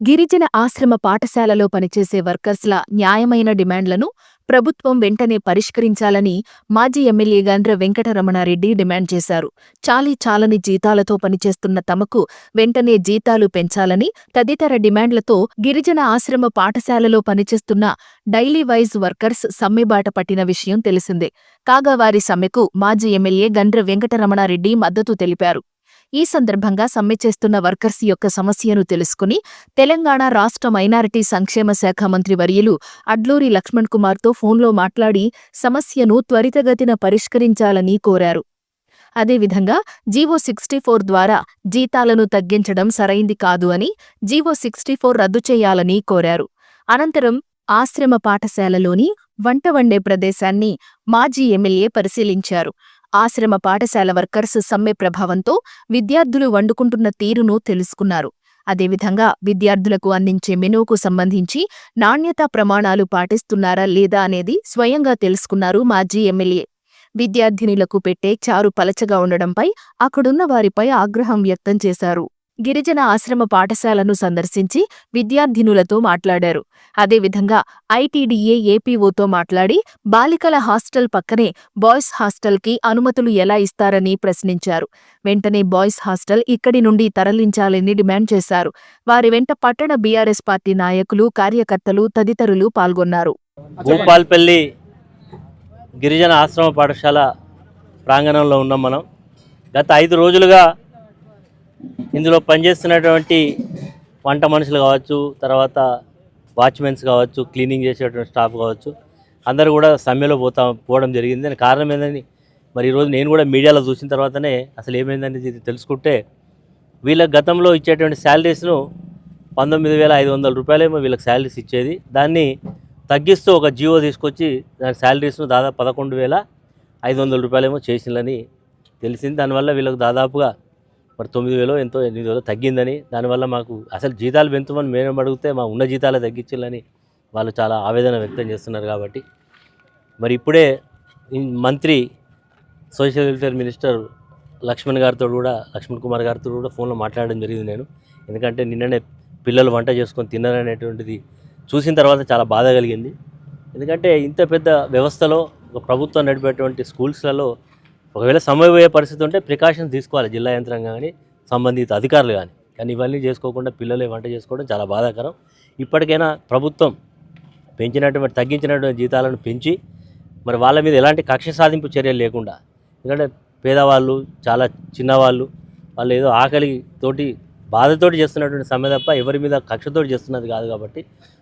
గిరిజన ఆశ్రమ పాఠశాలలో పనిచేసే వర్కర్స్ల న్యాయమైన డిమాండ్లను ప్రభుత్వం వెంటనే పరిష్కరించాలని మాజీ ఎమ్మెల్యే గండ్ర వెంకటరమణారెడ్డి డిమాండ్ చేశారు. చాలీ చాలని జీతాలతో పనిచేస్తున్న తమకు వెంటనే జీతాలు పెంచాలని తదితర డిమాండ్లతో గిరిజన ఆశ్రమ పాఠశాలలో పనిచేస్తున్న డైలీ వైజ్ వర్కర్స్ సమ్మెబాట పట్టిన విషయం తెలిసిందే. కాగా వారి సమ్మెకు మాజీ ఎమ్మెల్యే గండ్ర వెంకటరమణారెడ్డి మద్దతు తెలిపారు. ఈ సందర్భంగా సమ్మె చేస్తున్న వర్కర్స్ యొక్క సమస్యను తెలుసుకుని తెలంగాణ రాష్ట్ర మైనారిటీ సంక్షేమ శాఖ మంత్రి వర్యులు అడ్లూరి లక్ష్మణ్ కుమార్తో ఫోన్లో మాట్లాడి సమస్యను త్వరితగతిన పరిష్కరించాలని కోరారు. అదేవిధంగా జీవో సిక్స్టీ ఫోర్ ద్వారా జీతాలను తగ్గించడం సరైంది కాదు అని జీవో సిక్స్టీ ఫోర్ రద్దు చేయాలని కోరారు. అనంతరం ఆశ్రమ పాఠశాలలోని వంట వండే ప్రదేశాన్ని మాజీ ఎమ్మెల్యే పరిశీలించారు. ఆశ్రమ పాఠశాల వర్కర్స్ సమ్మె ప్రభావంతో విద్యార్థులు వండుకుంటున్న తీరును తెలుసుకున్నారు. అదేవిధంగా విద్యార్థులకు అందించే మెనూకు సంబంధించి నాణ్యతా ప్రమాణాలు పాటిస్తున్నారా లేదా అనేది స్వయంగా తెలుసుకున్నారు మాజీ ఎమ్మెల్యే. విద్యార్థినులకు పెట్టే చారు పలచగా ఉండడంపై అక్కడున్న వారిపై ఆగ్రహం వ్యక్తం చేశారు. గిరిజన ఆశ్రమ పాఠశాలను సందర్శించి విద్యార్థినులతో మాట్లాడారు. అదేవిధంగా ఐటీడీఏ ఏపీఓతో మాట్లాడి బాలికల హాస్టల్ పక్కనే బాయ్స్ హాస్టల్కి అనుమతులు ఎలా ఇస్తారని ప్రశ్నించారు. వెంటనే బాయ్స్ హాస్టల్ ఇక్కడి నుండి తరలించాలని డిమాండ్ చేశారు. వారి వెంట పట్టణ బీఆర్ఎస్ పార్టీ నాయకులు కార్యకర్తలు తదితరులు పాల్గొన్నారు. భూపాల్పల్లి గిరిజన ఆశ్రమ పాఠశాల ప్రాంగణంలో ఉన్నాం మనం. గత ఐదు రోజులుగా ఇందులో పనిచేస్తున్నటువంటి వంట మనుషులు కావచ్చు తర్వాత వాచ్మెన్స్ కావచ్చు క్లీనింగ్ చేసేటువంటి స్టాఫ్ కావచ్చు అందరూ కూడా సమ్మెలో పోతా పోవడం జరిగింది. దానికి కారణం ఏందని మరి ఈరోజు నేను కూడా మీడియాలో చూసిన తర్వాతనే అసలు ఏమైందని తెలుసుకుంటే వీళ్ళ గతంలో ఇచ్చేటువంటి శాలరీస్ను పంతొమ్మిది వేల ఐదు వందల రూపాయలేమో వీళ్ళకి శాలరీస్ ఇచ్చేది. దాన్ని తగ్గిస్తూ ఒక జియో తీసుకొచ్చి దాని శాలరీస్ను దాదాపు పదకొండు వేల ఐదు వందల రూపాయలేమో చేసిందని తెలిసింది. దానివల్ల వీళ్ళకి దాదాపుగా మరి తొమ్మిది వేలో ఎంతో ఎనిమిది వేలో తగ్గిందని దానివల్ల మాకు అసలు జీతాలు పెంచమని మేము అడిగితే మా ఉన్న జీతాలే తగ్గించాలని వాళ్ళు చాలా ఆవేదన వ్యక్తం చేస్తున్నారు కాబట్టి. మరి ఇప్పుడే మంత్రి సోషల్ వెల్ఫేర్ మినిస్టర్ లక్ష్మణ్ గారితో కూడా లక్ష్మణ్ కుమార్ గారితో కూడా ఫోన్లో మాట్లాడడం జరిగింది నేను. ఎందుకంటే నిన్ననే పిల్లలు వంట చేసుకొని తిన్నారనేటువంటిది చూసిన తర్వాత చాలా బాధ కలిగింది. ఎందుకంటే ఇంత పెద్ద వ్యవస్థలో ప్రభుత్వం నడిపేటువంటి స్కూల్స్లలో ఒకవేళ సమయపోయే పరిస్థితి ఉంటే ప్రికాషన్స్ తీసుకోవాలి జిల్లా యంత్రాంగం కానీ సంబంధిత అధికారులు కానీ. కానీ ఇవన్నీ చేసుకోకుండా పిల్లలే వంట చేసుకోవడం చాలా బాధాకరం. ఇప్పటికైనా ప్రభుత్వం పెంచినటువంటి తగ్గించినటువంటి జీతాలను పెంచి మరి వాళ్ళ మీద ఎలాంటి కక్ష సాధింపు చర్యలు లేకుండా ఎందుకంటే పేదవాళ్ళు చాలా చిన్నవాళ్ళు వాళ్ళు ఏదో ఆకలి తోటి బాధతోటి చేస్తున్నటువంటి సమ్మె తప్ప ఎవరి మీద కక్షతోటి చేస్తున్నది కాదు కాబట్టి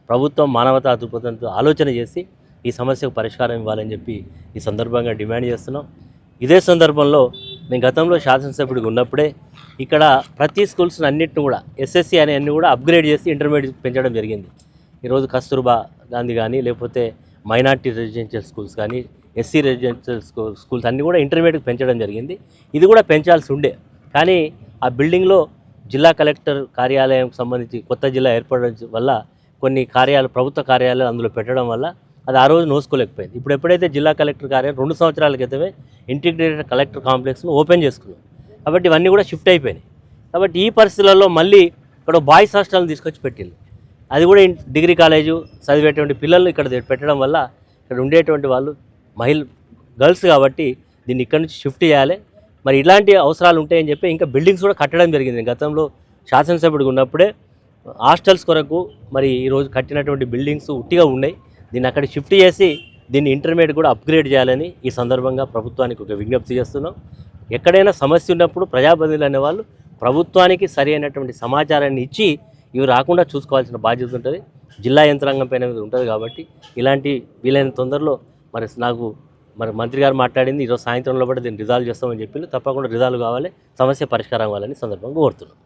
ప్రభుత్వం మానవతా దృక్పథంతో ఆలోచన చేసి ఈ సమస్యకు పరిష్కారం ఇవ్వాలని చెప్పి ఈ సందర్భంగా డిమాండ్ చేస్తున్నాం. ఇదే సందర్భంలో నేను గతంలో శాసనసభ్యుడిగా ఉన్నప్పుడే ఇక్కడ ప్రతి స్కూల్స్ అన్నింటిని కూడా ఎస్ఎస్సి అనే అన్ని కూడా అప్గ్రేడ్ చేసి ఇంటర్మీడియట్ పెంచడం జరిగింది. ఈరోజు కస్తూర్బా గాంధీ కానీ లేకపోతే మైనార్టీ రెసిడెన్షియల్ స్కూల్స్ కానీ ఎస్సీ రెసిడెన్షియల్ స్కూల్ స్కూల్స్ అన్నీ కూడా ఇంటర్మీడియట్ పెంచడం జరిగింది. ఇది కూడా పెంచాల్సి ఉండే. కానీ ఆ బిల్డింగ్లో జిల్లా కలెక్టర్ కార్యాలయం సంబంధించి కొత్త జిల్లా ఏర్పడడం వల్ల కొన్ని కార్యాలు ప్రభుత్వ కార్యాలయాలు అందులో పెట్టడం వల్ల అది ఆ రోజు నోసుకోలేకపోయింది ఇప్పుడు ఎప్పుడైతే జిల్లా కలెక్టర్ కార్యాలయం రెండు సంవత్సరాల క్రితమే ఇంటిగ్రేటెడ్ కలెక్టర్ కాంప్లెక్స్ను ఓపెన్ చేసుకున్నాం కాబట్టి ఇవన్నీ కూడా షిఫ్ట్ అయిపోయినాయి. కాబట్టి ఈ పరిస్థితులలో మళ్ళీ ఇక్కడ బాయ్స్ హాస్టల్ని తీసుకొచ్చి పెట్టింది. అది కూడా డిగ్రీ కాలేజు చదివేటువంటి పిల్లలు ఇక్కడ పెట్టడం వల్ల ఇక్కడ ఉండేటువంటి వాళ్ళు మహిళ గర్ల్స్ కాబట్టి దీన్ని ఇక్కడ నుంచి షిఫ్ట్ చేయాలి. మరి ఇలాంటి అవసరాలు ఉంటాయని చెప్పి ఇంకా బిల్డింగ్స్ కూడా కట్టడం జరిగింది. గతంలో శాసనసభ్యుడిగా ఉన్నప్పుడే హాస్టల్స్ కొరకు మరి ఈరోజు కట్టినటువంటి బిల్డింగ్స్ ఉట్టిగా ఉన్నాయి. దీన్ని అక్కడ షిఫ్ట్ చేసి దీన్ని ఇంటర్మీడియట్ కూడా అప్గ్రేడ్ చేయాలని ఈ సందర్భంగా ప్రభుత్వానికి ఒక విజ్ఞప్తి చేస్తున్నాం. ఎక్కడైనా సమస్య ఉన్నప్పుడు ప్రజాప్రతినిధులు అనేవాళ్ళు ప్రభుత్వానికి సరి అయినటువంటి సమాచారాన్ని ఇచ్చి ఇవి రాకుండా చూసుకోవాల్సిన బాధ్యత ఉంటుంది. జిల్లా యంత్రాంగం పైన ఉంటుంది కాబట్టి ఇలాంటి వీలైన తొందరలో మరి నాకు మరి మంత్రి గారు మాట్లాడింది ఈరోజు సాయంత్రంలో కూడా దీన్ని రిజాల్వ్ చేస్తామని చెప్పి తప్పకుండా రిజాల్వ్ కావాలి సమస్య పరిష్కారం కావాలని సందర్భంగా కోరుతున్నాం.